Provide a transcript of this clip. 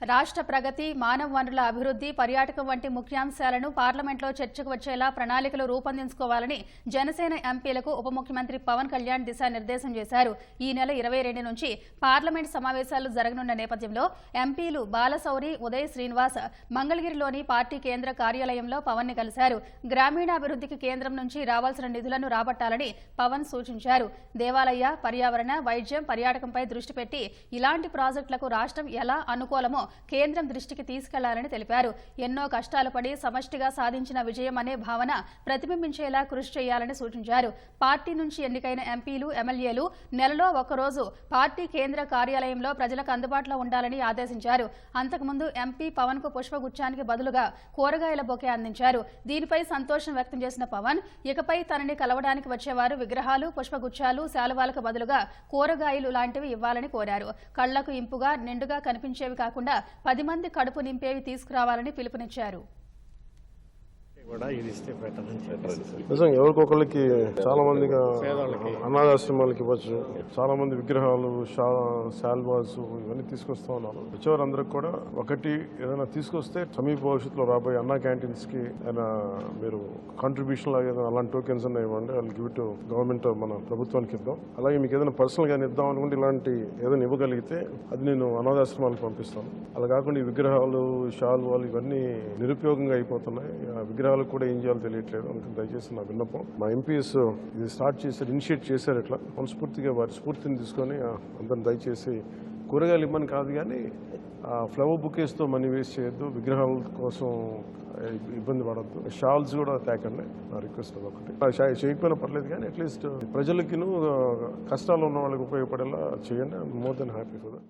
రాష్ట్ర ప్రగతి మానవ వనరుల అభివృద్ధి పర్యాటకం వంటి ముఖ్యాంశాలను పార్లమెంట్లో చర్చకు వచ్చేలా ప్రణాళికలు రూపొందించుకోవాలని జనసేన ఎంపీలకు ఉప ముఖ్యమంత్రి పవన్ కళ్యాణ్ దిశానిర్దేశం చేశారు. ఈ నెల ఇరవై రెండు నుంచి పార్లమెంట్ సమావేశాలు జరగనున్న నేపథ్యంలో ఎంపీలు బాలశౌరి ఉదయ్ శ్రీనివాస్ మంగళగిరిలోని పార్టీ కేంద్ర కార్యాలయంలో పవన్ని కలిశారు. గ్రామీణాభివృద్ధికి కేంద్రం నుంచి రావాల్సిన నిధులను రాబట్టాలని పవన్ సూచించారు. దేవాలయ పర్యావరణ వైద్యం పర్యాటకంపై దృష్టి పెట్టి ఇలాంటి ప్రాజెక్టులకు రాష్ట్రం ఎలా అనుకూలమో కేంద్రం దృష్టికి తీసుకెళ్ళాలని తెలిపారు. ఎన్నో కష్టాలు పడి సమష్టిగా సాధించిన విజయం అనే భావన ప్రతిబింబించేలా కృషి చేయాలని సూచించారు. పార్టీ నుంచి ఎన్నికైన ఎంపీలు ఎమ్మెల్యేలు నెలలో ఒకరోజు పార్టీ కేంద్ర కార్యాలయంలో ప్రజలకు అందుబాటులో ఉండాలని ఆదేశించారు. అంతకుముందు ఎంపీ పవన్కు పుష్పగుచ్చానికి బదులుగా కూరగాయల బొకే అందించారు. దీనిపై సంతోషం వ్యక్తం చేసిన పవన్ ఇకపై తనని కలవడానికి వచ్చేవారు విగ్రహాలు పుష్పగుచ్చాలు శాలువాలకు బదులుగా కూరగాయలు లాంటివి ఇవ్వాలని కోరారు. కళ్ళకు ఇంపుగా నిండుగా కనిపించేవి కాకుండా పది మంది కడుపు నింపేవి తీసుకురావాలని పిలుపునిచ్చారు. కూడా ఇది ఇస్తే బెటర్ నిజంగా ఎవరికొకరికి చాలా మందికి అనాథాశ్రమాలకి ఇవ్వచ్చు. చాలా మంది విగ్రహాలు శాల్వాస్ ఇవన్నీ తీసుకొస్తా ఉన్నారు. వచ్చేవారందరికి కూడా ఒకటి ఏదైనా తీసుకొస్తే సమీప భవిష్యత్తులో రాబోయే అన్నా క్యాంటీన్స్కి ఏదైనా మీరు కాంట్రిబ్యూషన్ లాగా ఏదైనా అలాంటి టోకెన్స్ అన్న ఇవ్వండి. వాళ్ళు గివ్ టు గవర్నమెంట్ మన ప్రభుత్వానికి ఇద్దాం. అలాగే మీకు ఏదైనా పర్సనల్గా ఇద్దాం అనుకుంటే ఇలాంటి ఏదైనా ఇవ్వగలిగితే అది నేను అనాథాశ్రమాలకు పంపిస్తాను. అలా కాకుండా ఈ విగ్రహాలు షాల్వాలు ఇవన్నీ నిరుపయోగంగా అయిపోతున్నాయి. విగ్రహాలు వాళ్ళకి కూడా ఏం చేయాలో తెలియట్లేదు. అందుకని దయచేసి నా విన్నపం. మా ఎంపీఎస్ ఇది స్టార్ట్ చేశారు ఇనిషియేట్ చేశారు ఇట్లా. మనస్ఫూర్తిగా వారి స్ఫూర్తిని తీసుకొని అందరిని దయచేసి కూరగాయలు ఇమ్మని కాదు కానీ ఆ ఫ్లవర్ బుకేస్తో మనీ వేస్ట్ చేయొద్దు. విగ్రహాల కోసం ఇబ్బంది పడద్దు. షాల్స్ కూడా తేకండి. నా రిక్వెస్ట్ ఒకటి చేయకపోయినా పర్లేదు కానీ అట్లీస్ట్ ప్రజలకిను కష్టాలు ఉన్న వాళ్ళకి ఉపయోగపడేలా చేయండి. More than happy for that.